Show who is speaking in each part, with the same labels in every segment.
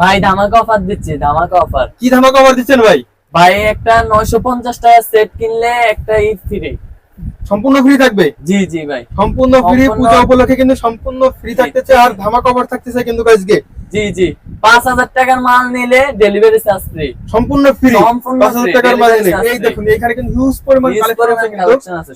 Speaker 1: ভাই ধামাকা অফার দিচ্ছি ধামাকা অফার
Speaker 2: কি ধামাকা অফার দিচ্ছেন ভাই?
Speaker 1: ভাই একটা নয়শো পঞ্চাশ টাকা সেট কিনলে একটা ঈদ ফ্রি
Speaker 2: সম্পূর্ণ ফ্রি থাকবে?
Speaker 1: জি জি ভাই।
Speaker 2: সম্পূর্ণ ফ্রি পূজা উপলক্ষে কিন্তু সম্পূর্ণ ফ্রি থাকতেছে আর ধামাকা অফার থাকতেছে কিন্তু আজকে
Speaker 1: জি জি। পাঁচ হাজার টাকার মাল নিলে ডেলিভারি চার্জ ফ্রি
Speaker 2: সম্পূর্ণ ফ্রি
Speaker 1: সম্পূর্ণ
Speaker 2: পাঁচ হাজার
Speaker 1: free,
Speaker 2: টাকার মাঝে
Speaker 1: delivery charge
Speaker 2: এই দেখুন এখানে কিন্তু হিউজ পরিমাণ কালেকশন আছে কিন্তু।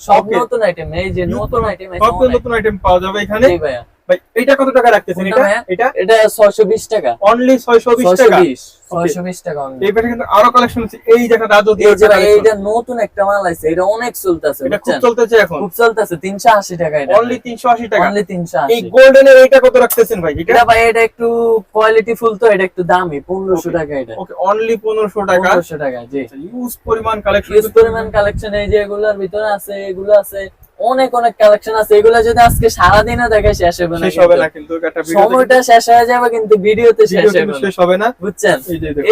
Speaker 1: সব. নতুন আইটেম এই যে নতুন আইটেম
Speaker 2: সব নতুন আইটেম পাওয়া যাবে এখানে।
Speaker 1: জি ভাইয়া।
Speaker 2: ভাই এটা কত টাকা রাখতেছেন এটা? এটা?
Speaker 1: এটা ছয়শো বিশ টাকা।
Speaker 2: অনলি 620
Speaker 1: ছয়শো
Speaker 2: টাকা?
Speaker 1: বিশ ছয়শো বিশ টাকা only।
Speaker 2: এই পাশে কিন্তু আরও কালেকশন আছে। এই যেটা দাদু
Speaker 1: এই যে এইটা নতুন একটা মাল আছে এটা অনেক চলতেছে
Speaker 2: এটা খুব চলতেছে এখন।
Speaker 1: খুব চলতেছে তিনশো আশি টাকা এটা
Speaker 2: অনলি 380 টাকা।
Speaker 1: অনলি তিনশো
Speaker 2: এই
Speaker 1: আশি
Speaker 2: গোল্ডেনের এইটা কত রাখতেছেন ভাই? এটা?
Speaker 1: এটা ভাই এটা একটু কোয়ালিটি ফুল তো এটা একটু দামি পনেরোশো টাকা এটা।
Speaker 2: ওকে অনলি 1500 টাকা।
Speaker 1: পনেরোশো টাকা জি।
Speaker 2: ইউজ পরিমাণ কালেকশন
Speaker 1: ইউজ পরিমাণ কালেকশন এই যে এগুলোর ভিতরে আছে এগুলো আছে। অনেক অনেক কালেকশন আছে। এগুলো যদি আজকে সারাদিনও দেখে শেষ হবে না
Speaker 2: শেষ হবে না
Speaker 1: কিন্তু। সময়টা শেষ হয়ে যাবে কিন্তু ভিডিওতে শেষ হবে না।
Speaker 2: শেষ হবে না।
Speaker 1: বুঝছেন?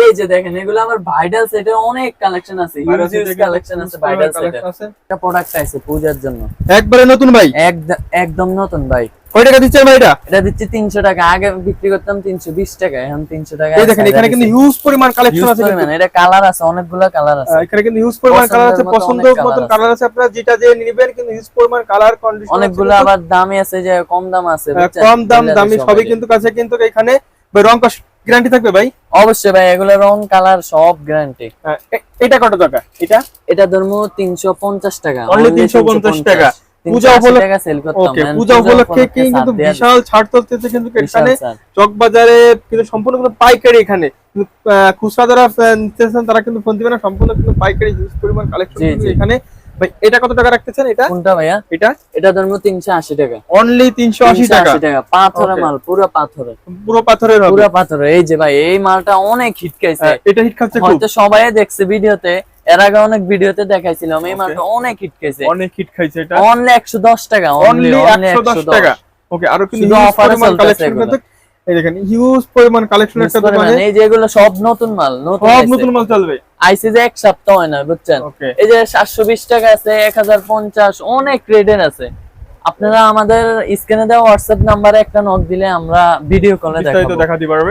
Speaker 2: এই যে দেখুন।
Speaker 1: এগুলো আমার ভাইডাল সেটের অনেক কালেকশন আছে। ইউজ ইউজ কালেকশন আছে ভাইডাল সেটের একটা প্রোডাক্ট আছে পূজার জন্য।
Speaker 2: একবারে নতুন ভাই।
Speaker 1: একদম একদম নতুন ভাই।
Speaker 2: কয় টাকা দিচ্ছেন ভাই এটা?
Speaker 1: এটা দিচ্ছি তিনশো টাকা। আগে বিক্রি করতাম তিনশো বিশ টাকা এখন তিনশো টাকা
Speaker 2: এই দেখেন এখানে কিন্তু হিউজ পরিমাণ কালেকশন আছে কিন্তু।
Speaker 1: এটা কালার আছে অনেকগুলো কালার আছে।
Speaker 2: এখানে কিন্তু হিউজ পরিমাণ কালার আছে পছন্দ মতন কালার আছে। আপনারা যেটা যে নিবেন কিন্তু হিউজ পরিমাণ কালার কন্ডিশন
Speaker 1: অনেকগুলো আবার দামি আছে যে কম দাম আছে
Speaker 2: কম দাম দামি সবই কিন্তু কাছে কিন্তু এখানে রং গ্যারান্টি থাকবে ভাই?
Speaker 1: অবশ্যই ভাই এগুলো রং কালার সব গ্যারান্টি
Speaker 2: এটা কত টাকা? এটা?
Speaker 1: এটা ধর্ম তিনশো পঞ্চাশ টাকা।
Speaker 2: Only
Speaker 1: only
Speaker 2: 350 টাকা।
Speaker 1: 350
Speaker 2: পূজা উপলক্ষে-
Speaker 1: টাকা সেল করতাম
Speaker 2: ওকে পূজা উপলক্ষে কিন্তু বিশাল ছাড় চলতেছে কিন্তু এখানে
Speaker 1: ছাড়।
Speaker 2: কিন্তু সম্পূর্ণ কিন্তু পাইকারি এখানে। কিন্তু, খুচরা যারা নিতেছেন তারা কিন্তু ফোন দিবে না সম্পূর্ণ কিন্তু পাইকারি হিউজ পরিমাণ কালেকশন
Speaker 1: জি, জি।
Speaker 2: এখানে। ভাই এটা কত টাকা রাখতেছেন এটা?
Speaker 1: কোনটা ভাইয়া?
Speaker 2: এটা?
Speaker 1: এটা ধর্ম তিনশো আশি টাকা।
Speaker 2: অনলি তিনশো আশি টাকা।
Speaker 1: টাকা পাথরের মাল পুরো পাথরের।
Speaker 2: পুরো পাথরের হবে।
Speaker 1: পুরো পাথরের। এই যে ভাই এই মালটা অনেক হিট খাইছে।
Speaker 2: এটা হিট খাচ্ছে খুব।
Speaker 1: হয়তো সবাই দেখছে ভিডিওতে এর আগে অনেক ভিডিওতে দেখাইছিলাম এই. মালটা অনেক হিট খাইছে।
Speaker 2: অনেক হিট খাইছে এটা?
Speaker 1: অনলি একশো দশ টাকা
Speaker 2: অনলি
Speaker 1: অনলি
Speaker 2: একশো দশ টাকা। ওকে আরও কিন্তু কালেকশন। কিন্তু এই দেখেন হিউজ পরিমাণ কালেকশন একটা দোকানে
Speaker 1: এই যে এগুলো সব নতুন মাল নতুন
Speaker 2: সব নতুন মাল চলবে।
Speaker 1: আইসে যে এক সপ্তাহ হয় না বুঝছেন?
Speaker 2: ওকে
Speaker 1: এই যে সাতশো বিশ টাকা আছে এক হাজার পঞ্চাশ অনেক রেটের আছে। আপনারা আমাদের স্ক্রিনে দেওয়া হোয়াটসঅ্যাপ নাম্বারে একটা নোট দিলে আমরা ভিডিও কলে দেখাবো।
Speaker 2: দেখাতে পারবে।